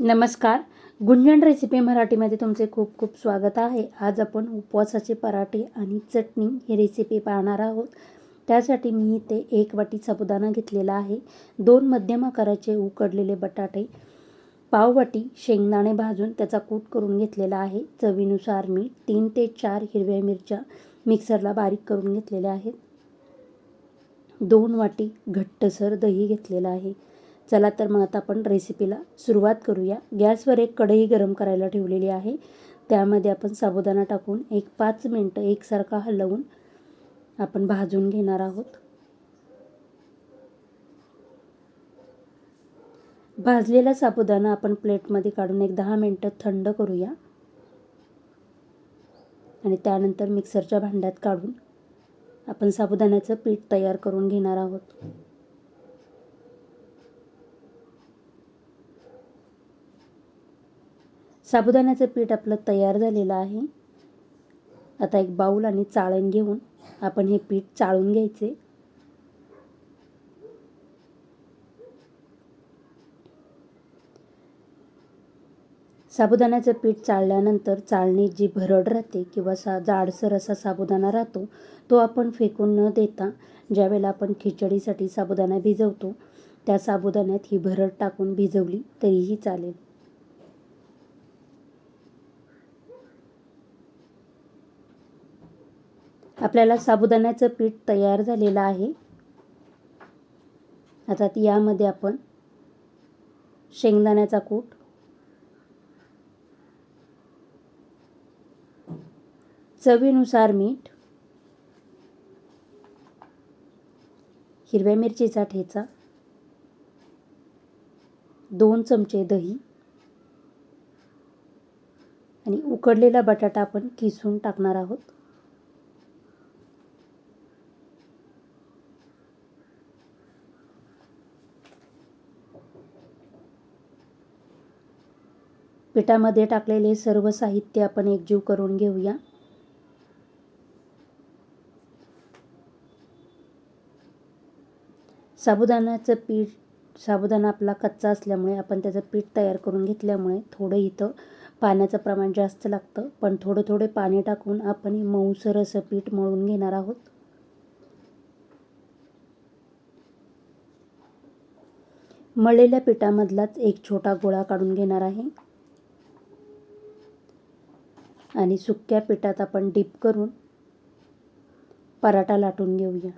नमस्कार. गुंजन रेसिपी मराठीमध्ये तुमचे खूप खूप स्वागत आहे. आज आपण उपवासाचे पराठे आणि चटणी ही रेसिपी पाहणार आहोत. त्यासाठी मी इथे एक वाटी साबुदाणा घेतलेला आहे. दोन मध्यम आकाराचे उकडलेले बटाटे पाव वाटी शेंगदाणे भाजून त्याचा कूट करून घेतलेला आहे. चवीनुसार मी तीन ते चार हिरव्या मिरच्या मिक्सरला बारीक करून घेतलेल्या आहेत. दोन वाटी घट्टसर दही घेतलेलं आहे. चला तर मग आता आपण रेसिपीला सुरुवात करूया. गॅसवर एक कढई गरम करायला ठेवलेली आहे. त्यामध्ये आपण साबुदाणा टाकून एक पाच मिनटं एकसारखा हलवून आपण भाजून घेणार आहोत. भाजलेला साबुदाणा आपण प्लेटमध्ये काढून एक दहा मिनटं थंड करूया. आणि त्यानंतर मिक्सरच्या भांड्यात काढून आपण साबुदाण्याचं पीठ तयार करून घेणार आहोत. साबुदाण्याचं पीठ आपलं तयार झालेलं आहे. आता एक बाऊल आणि चाळण घेऊन आपण हे पीठ चाळून घ्यायचे. साबुदाण्याचं पीठ चाळल्यानंतर चाळणी जी भरड राहते किंवा सा जाडसर असा साबुदाणा राहतो तो आपण फेकून न देता ज्यावेळेला आपण खिचडीसाठी साबुदाणा भिजवतो त्या साबुदाण्यात ही भरड टाकून भिजवली तरीही चालेल. आपल्याला साबुदाण्याचं पीठ तयार झालेलं आहे. आता यामध्ये आपण शेंगदाण्याचा कूट चवीनुसार मीठ हिरव्या मिरचीचा ठेचा दोन चमचे दही आणि उकडलेला बटाटा आपण किसून टाकणार आहोत. पिठामध्ये टाकलेले सर्व साहित्य आपण एकजीव करून घेऊया. साबुदाण्याचं पीठ साबुदाणा आपला कच्चा असल्यामुळे आपण त्याचं पीठ तयार करून घेतल्यामुळे थोडं इथं पाण्याचं प्रमाण जास्त लागतं. पण थोडं थोडे पाणी टाकून आपण मऊसर असं पीठ मळून घेणार आहोत. मळलेल्या पिठामधलाच एक छोटा गोळा काढून घेणार आहे. आणि सुक्या पिठात आपण डीप करून पराठा लाटून घेऊया.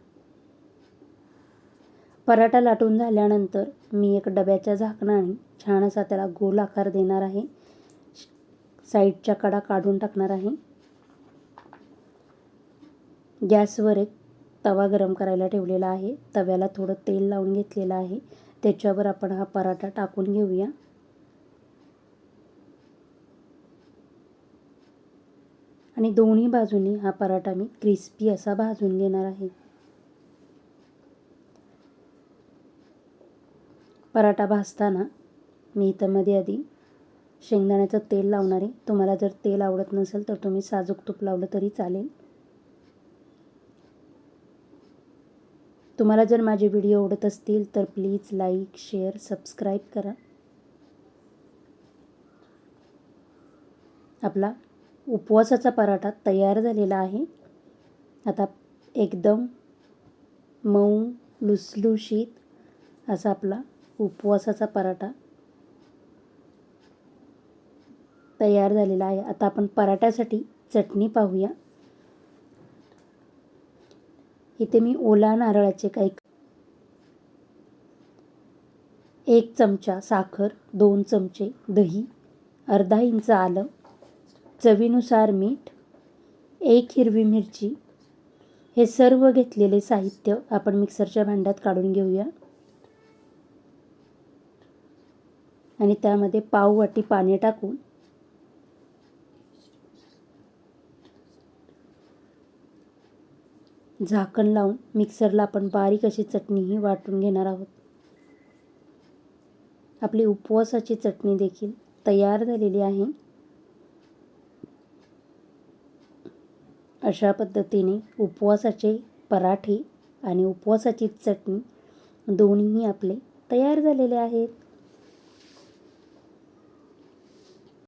पराठा लाटून झाल्यानंतर मी एक डब्याच्या झाकणाने छान असा त्याला गोल आकार देणार आहे. साईडच्या कडा काढून टाकणार आहे. गॅसवर एक तवा गरम करायला ठेवलेला आहे. तव्याला थोडं तेल लावून घेतलेलं आहे. त्याच्यावर आपण हा पराठा टाकून घेऊया. आणि दोन्ही बाजूनी हा पराठा मी क्रिस्पी असा भाजून घेणार आहे. पराठा भाजताना मी इथं मध्ये आधी शेंगदाण्याचं तेल लावणार आहे. तुम्हाला जर तेल आवडत नसेल तर तुम्ही साजूक तूप लावलं तरी चालेल. तुम्हाला जर माझे व्हिडिओ आवडत असतील तर प्लीज लाईक शेअर सबस्क्राईब करा. आपला उपवासाचा पराठा तयार झालेला आहे. आता एकदम मऊ लुसलुशीत असा आपला उपवासाचा पराठा तयार झालेला आहे. आता आपण पराठ्यासाठी चटणी पाहूया. इथे मी ओला नारळाचे काही एक चमचा साखर दोन चमचे दही अर्धा इंच आलं. चवीनुसार मीठ एक हिरवी मिरची हे सर्व घेतलेले साहित्य आपण मिक्सरच्या भांड्यात काढून घेऊया. आणि त्यामध्ये पाव वाटी पाणी टाकून झाकण लावून मिक्सरला आपण बारीक अशी चटणीही वाटून घेणार आहोत. आपली उपवासाची चटणी देखील तयार झालेली आहे. अशा पद्धतीने उपवासाचे पराठे आणि उपवासाची चटणी दोन्हीही आपले तयार झालेले आहेत.